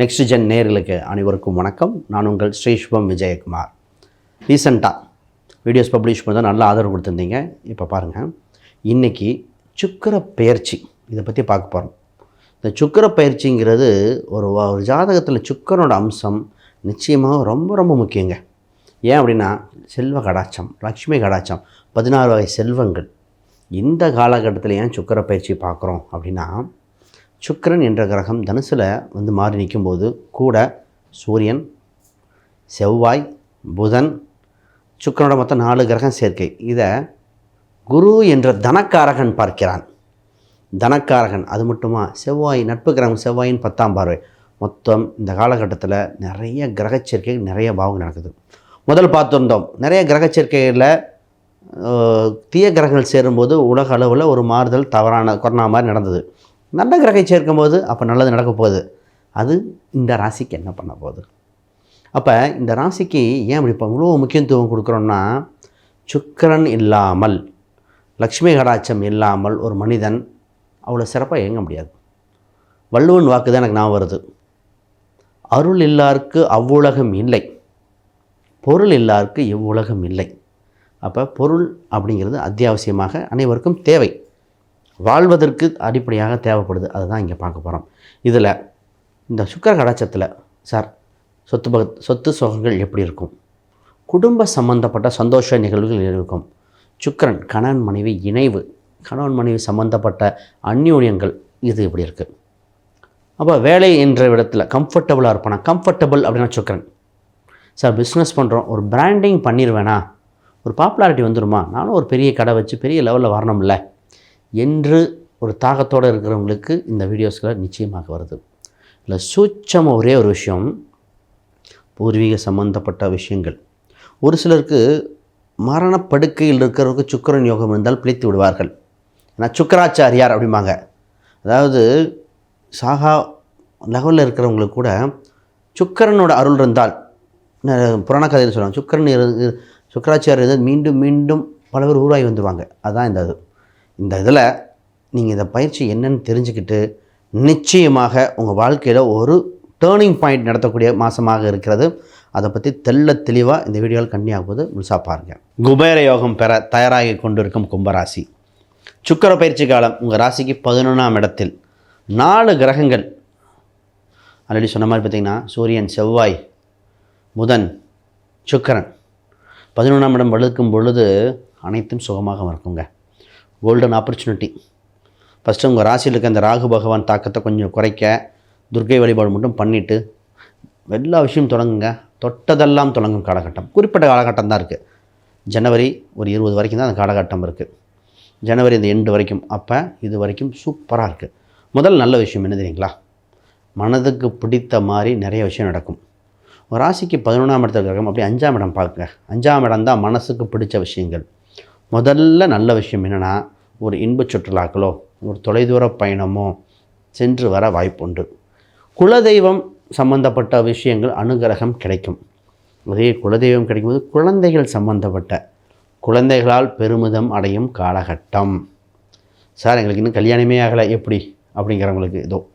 Next gen நேர்களுக்கு அனைவருக்கும் வணக்கம். நான் உங்கள் ஸ்ரீஷ்வம் விஜயகுமார். ரீசண்டாக வீடியோஸ் பப்ளிஷ் பண்ணி நல்ல ஆதரவு கொடுத்துருந்தீங்க. இப்போ பாருங்கள் இன்றைக்கி சுக்கர பயிற்சி. இதை பற்றி பார்க்க போகிறோம் இந்த சுக்கர பயிற்சிங்கிறது ஒரு ஒரு ஜாதகத்தில் சுக்கரனோட அம்சம் நிச்சயமாக ரொம்ப ரொம்ப முக்கியங்க. ஏன் அப்படின்னா செல்வ கடாச்சம் லக்ஷ்மி கடாச்சம் பதினாறு வகை செல்வங்கள். இந்த காலகட்டத்தில் ஏன் சுக்கர பயிற்சி பார்க்குறோம் அப்படின்னா சுக்கரன் என்ற கிரகம் தனுசில் வந்து மாறி நிற்கும்போது கூட சூரியன் செவ்வாய் புதன் சுக்கரனோட மொத்தம் நாலு கிரகம் சேர்க்கை. இதை குரு என்ற தனக்காரகன் பார்க்கிறான். தனக்காரகன் அது மட்டுமா? செவ்வாய் நட்பு கிரகம் செவ்வாயின் பத்தாம் பார்வை. மொத்தம் இந்த காலகட்டத்தில் நிறைய கிரக சேர்க்கை நிறைய பாவம் நடக்குது. முதல் பார்த்துருந்தோம். நிறைய கிரக சேர்க்கைகளில் தீய கிரகங்கள் சேரும்போது உலக அளவில் ஒரு மாறுதல் தவறான கொரோனா மாதிரி நடந்தது. நல்ல கிரகம் சேர்க்கும்போது அப்போ நல்லது நடக்க போகுது. அது இந்த ராசிக்கு என்ன பண்ண போகுது? அப்போ இந்த ராசிக்கு ஏன் அப்படி இப்போ இவ்வளோ முக்கியத்துவம் கொடுக்குறோன்னா சுக்கிரன் இல்லாமல் லக்ஷ்மி கடாட்சம் இல்லாமல் ஒரு மனிதன் அவ்வளோ சிறப்பாக இயங்க முடியாது. வள்ளுவன் வாக்கு தான் எனக்கு நான் வருது. அருள் இல்லாருக்கு அவ்வுலகம் இல்லை. பொருள் இல்லாருக்கு இவ்வுலகம் இல்லை. அப்போ பொருள் அப்படிங்கிறது அத்தியாவசியமாக அனைவருக்கும் தேவை. வாழ்வதற்கு அடிப்படையாக தேவைப்படுது. அதுதான் இங்கே பார்க்க போகிறோம். இதில் இந்த சுக்கர கடாச்சத்தில் சார் சொத்து பக சொத்து சுகங்கள் எப்படி இருக்கும்? குடும்ப சம்பந்தப்பட்ட சந்தோஷ நிகழ்வுகள் இருக்கும்? சுக்கிரன் கணவன் மனைவி இணைவு கணவன் மனைவி சம்பந்தப்பட்ட அந்யூன்யங்கள் இது இப்படி இருக்குது அப்போ வேலை என்ற இடத்துல கம்ஃபர்டபுளாக இருப்பானா? கம்ஃபர்டபுள் அப்படின்னா சுக்கரன். சார் பிஸ்னஸ் பண்ணுறோம் ஒரு பிராண்டிங் பண்ணிடுவேனா ஒரு பாப்புலாரிட்டி வந்துடுமா நானும் ஒரு பெரிய கடை வச்சு பெரிய லெவலில் வரணும்ல. என்று ஒரு தாகத்தோடு இருக்கிறவங்களுக்கு இந்த வீடியோஸ்களை நிச்சயமாக வருது. இல்லை சூட்சமாக ஒரே ஒரு விஷயம் பூர்வீக சம்பந்தப்பட்ட விஷயங்கள். ஒரு சிலருக்கு மரணப்படுக்கையில் இருக்கிறவருக்கு சுக்கிரன் யோகம் இருந்தால் பிழைத்து விடுவார்கள். ஏன்னா சுக்கராச்சாரியார் அப்படிம்பாங்க. அதாவது சாகா லெவலில் இருக்கிறவங்களுக்கு கூட சுக்கிரனோட அருள் இருந்தால் புராண கதையில் சொல்லுவாங்க சுக்கிரன் இரு சுக்கராச்சாரியர் மீண்டும் மீண்டும் பல பேர் உருவாகி வந்துடுவாங்க அதுதான் இந்த இது. இந்த இதில் நீங்கள் இந்த பயிற்சி என்னன்னு தெரிஞ்சுக்கிட்டு நிச்சயமாக உங்கள் வாழ்க்கையில் ஒரு டேர்னிங் பாயிண்ட் நடத்தக்கூடிய மாதமாக இருக்கிறது. அதை பற்றி தெல்ல தெளிவாக இந்த வீடியோவில் கண்ணியாக போது முழுசாக பாருங்கள் குபேர யோகம் பெற தயாராகி கொண்டிருக்கும் கும்பராசி. சுக்கர பயிற்சி காலம் உங்கள் ராசிக்கு பதினொன்றாம் இடத்தில். நாலு கிரகங்கள். ஆல்ரெடி சொன்ன மாதிரி பார்த்தீங்கன்னா சூரியன் செவ்வாய் புதன் சுக்கரன். பதினொன்றாம் இடம் வலுக்கும் பொழுது அனைத்தும் சுகமாக இருக்குங்க. கோல்டன் ஆப்பர்ச்சுனிட்டி ஃபஸ்ட்டு உங்கள் ராசியில் இருக்க அந்த ராகு பகவான் தாக்கத்தை கொஞ்சம் குறைக்க துர்க்கை வழிபாடு மட்டும் பண்ணிவிட்டு எல்லா விஷயம் தொடங்குங்க. தொட்டதெல்லாம் தொடங்கும் காலகட்டம். குறிப்பிட்ட காலகட்டம் தான் இருக்குது ஜனவரி ஒரு இருபது வரைக்கும் தான் அந்த காலகட்டம் இருக்குது ஜனவரி இந்த எண்டு வரைக்கும். அப்போ இது வரைக்கும் சூப்பராக இருக்குது முதல் நல்ல விஷயம் என்ன தெரியுங்களா? மனதுக்கு பிடித்த மாதிரி நிறைய விஷயம் நடக்கும். ஒரு ராசிக்கு பதினொன்றாம் இடத்துல கிரகம் அப்படி அஞ்சாம் இடம் பார்க்குங்க அஞ்சாம் இடம் தான் மனசுக்கு பிடிச்ச விஷயங்கள். முதல்ல நல்ல விஷயம் என்னென்னா ஒரு இன்பச் சுற்றுலாக்களோ ஒரு தொலைதூர பயணமோ சென்று வர வாய்ப்புண்டு. குலதெய்வம் சம்பந்தப்பட்ட விஷயங்கள் அனுகிரகம் கிடைக்கும். அதே குலதெய்வம் கிடைக்கும்போது குழந்தைகள் சம்பந்தப்பட்ட குழந்தைகளால் பெருமிதம் அடையும் காலகட்டம். சார் எங்களுக்கு இன்னும் கல்யாணமே ஆகலை. எப்படி? அப்படிங்கிறவங்களுக்கு இதோ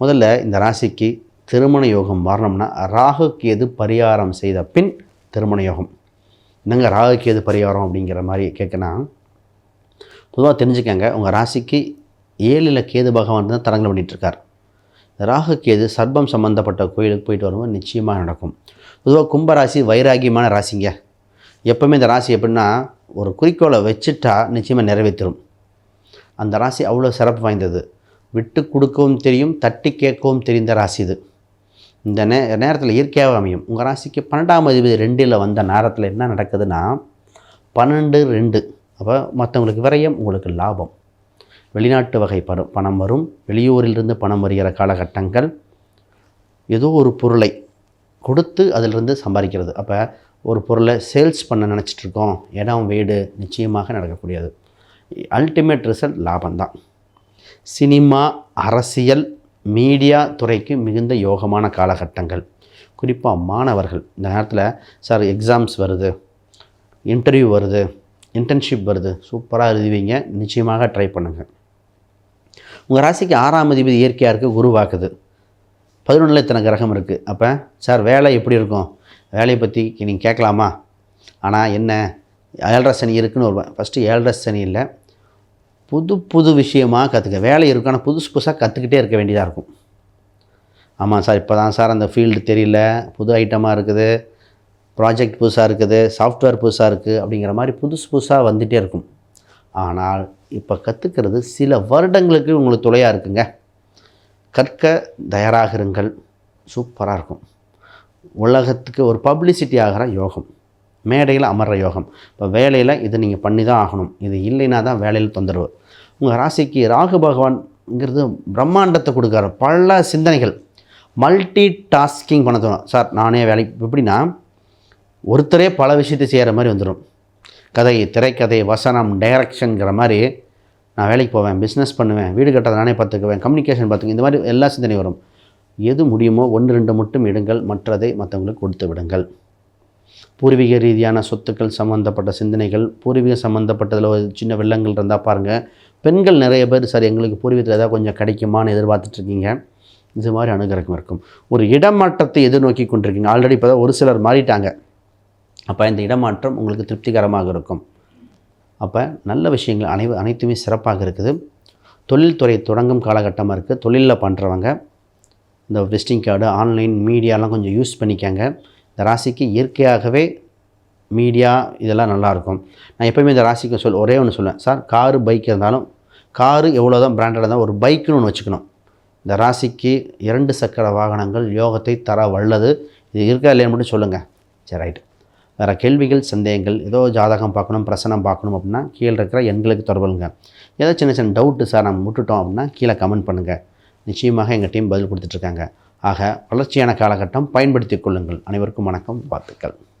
முதல்ல இந்த ராசிக்கு திருமண யோகம் வரணும்னா ராகுக்கு எது பரிகாரம் செய்த பின் திருமண யோகம். என்னங்க ராகுக்கு எது பரிகாரம் அப்படிங்கிற மாதிரி கேட்கணும். பொதுவாக தெரிஞ்சுக்கங்க உங்கள் ராசிக்கு ஏழில் கேது பகவான் தான் தரங்கள் பண்ணிகிட்ருக்கார் ராகு கேது சர்பம் சம்மந்தப்பட்ட கோயிலுக்கு போயிட்டு வரும்போது நிச்சயமாக நடக்கும். பொதுவாக கும்பராசி வைராகியமான ராசிங்க. எப்போவுமே இந்த ராசி எப்படின்னா ஒரு குறிக்கோளை வச்சுட்டா நிச்சயமாக நிறைவேற்றும் அந்த ராசி அவ்வளோ சிறப்பு வாய்ந்தது. விட்டு கொடுக்கவும் தெரியும் தட்டி கேட்கவும் தெரிந்த ராசி இது. இந்த நே நேரத்தில் இயற்கையாக அமையும். உங்கள் ராசிக்கு பன்னெண்டாம் அதிபதி ரெண்டில் வந்த நேரத்தில் என்ன நடக்குதுன்னா பன்னெண்டு ரெண்டு. அப்போ மற்றவங்களுக்கு விரயம் உங்களுக்கு லாபம். வெளிநாட்டு வகை பணம் பணம் வரும். வெளியூரிலிருந்து பணம் வருகிற காலகட்டங்கள் ஏதோ ஒரு பொருளை கொடுத்து அதிலிருந்து சம்பாதிக்கிறது. அப்போ ஒரு பொருளை சேல்ஸ் பண்ண நினச்சிட்ருக்கோம். இடம் வீடு நிச்சயமாக நடக்கக்கூடியது. அல்டிமேட் ரிசல்ட் லாபம்தான். சினிமா அரசியல் மீடியா துறைக்கு மிகுந்த யோகமான காலகட்டங்கள். குறிப்பாக மாணவர்கள். இந்த நேரத்தில் சார் எக்ஸாம்ஸ் வருது. இன்டர்வியூ வருது. இன்டர்ன்ஷிப் வருது. சூப்பராக எழுதுவீங்க. நிச்சயமாக ட்ரை பண்ணுங்கள் உங்கள் ராசிக்கு ஆறாம் அதிபதி இயற்கையாக இருக்குது குருவாக்குது. பதினொன்றில் இத்தனை கிரகம் இருக்குது அப்போ சார் வேலை எப்படி இருக்கும்? வேலையை பற்றி நீங்கள் கேட்கலாமா? ஆனால் என்ன? ஏழரை சனி இருக்குன்னு ஒரு ஃபஸ்ட்டு ஏழரை சனி இல்லை. புது புது விஷயமாக கற்றுக்க வேலை இருக்கும் ஆனால் புதுசு புதுசாக கற்றுக்கிட்டே இருக்க வேண்டியதாக இருக்கும். ஆமாம் சார் இப்போ தான் சார் அந்த ஃபீல்டு தெரியல. புது ஐட்டமாக இருக்குது. ப்ராஜெக்ட் புதுசாக இருக்குது சாஃப்ட்வேர் புதுசாக இருக்குது அப்படிங்கிற மாதிரி புதுசு புதுசாக வந்துகிட்டே இருக்கும். ஆனால் இப்போ கற்றுக்கிறது சில வருடங்களுக்கு உங்களுக்கு துளையாக இருக்குங்க. கற்க தயாராக இருங்கள். சூப்பராக இருக்கும். உலகத்துக்கு ஒரு பப்ளிசிட்டி ஆகிற யோகம். மேடையில் அமர்ற யோகம். இப்போ வேலையில் இதை நீங்கள் பண்ணி தான் ஆகணும். இது இல்லைன்னா தான் வேலையில் தொந்தரவு. உங்கள் ராசிக்கு ராகு பகவான்ங்கிறது பிரம்மாண்டத்தை கொடுக்குற பல சிந்தனைகள். மல்டி டாஸ்கிங் பண்ண தோணும். சார் நானே வேலை எப்படின்னா ஒருத்தரே பல விஷயத்தை செய்கிற மாதிரி வந்துடும். கதை திரைக்கதை வசனம் டைரக்ஷனுங்கிற மாதிரி நான் வேலைக்கு போவேன் பிஸ்னஸ் பண்ணுவேன் வீடு கட்டதை நானே பார்த்துக்குவேன் கம்யூனிகேஷன் பார்த்துக்குவேன் இந்த மாதிரி எல்லா சிந்தனையும் வரும். எது முடியுமோ ஒன்று ரெண்டு மட்டும் இடுங்கள் மற்றதை மற்றவங்களுக்கு கொடுத்து விடுங்கள். பூர்வீக ரீதியான சொத்துக்கள் சம்மந்தப்பட்ட சிந்தனைகள் பூர்வீகம் சம்மந்தப்பட்டதில் ஒரு சின்ன வெள்ளங்கள் இருந்தால் பாருங்கள் பெண்கள் நிறைய பேர் சார் எங்களுக்கு பூர்வீகத்தில் ஏதாவது கொஞ்சம் கிடைக்குமான்னு எதிர்பார்த்துட்ருக்கீங்க இது மாதிரி அனுகிரகம் இருக்கும். ஒரு இடமாற்றத்தை எதிர்நோக்கி கொண்டிருக்கீங்க. ஆல்ரெடி இப்போ தான் ஒரு சிலர் மாறிட்டாங்க. அப்போ இந்த இடமாற்றம் உங்களுக்கு திருப்திகரமாக இருக்கும். அப்போ நல்ல விஷயங்கள் அனை அனைத்துமே சிறப்பாக இருக்குது. தொழில்துறை தொடங்கும் காலகட்டமாக இருக்குது தொழிலில் பண்ணுறவங்க இந்த விசிட்டிங் கார்டு ஆன்லைன் மீடியாலாம் கொஞ்சம் யூஸ் பண்ணிக்கங்க. இந்த ராசிக்கு இயற்கையாகவே மீடியா இதெல்லாம் நல்லாயிருக்கும் நான் எப்போயுமே இந்த ராசிக்கு சொல் ஒரே ஒன்று சொல்லுவேன். சார் காரு பைக் இருந்தாலும் காரு எவ்வளோ தான் பிராண்டடாக இருந்தால் ஒரு பைக்குன்னு ஒன்று வச்சுக்கணும். இந்த ராசிக்கு இரண்டு சக்கர வாகனங்கள் யோகத்தை தர வல்லது. இது இருக்கா இல்லைன்னு மட்டும் சொல்லுங்கள் சரி ரைட்டு. வேறு கேள்விகள் சந்தேகங்கள் ஏதோ ஜாதகம் பார்க்கணும் பிரசனம் பார்க்கணும் அப்படின்னா கீழே இருக்கிற எண்களுக்கு தொடர்புங்க ஏதோ சின்ன சின்ன டவுட்டு சார் நம்ம விட்டுட்டோம் அப்படின்னா கீழே கமெண்ட் பண்ணுங்கள் நிச்சயமாக எங்கள் டீம் பதில் கொடுத்துட்ருக்காங்க ஆக வளர்ச்சியான காலகட்டம் பயன்படுத்திக் கொள்ளுங்கள். அனைவருக்கும் வணக்கம் வாழ்த்துக்கள்.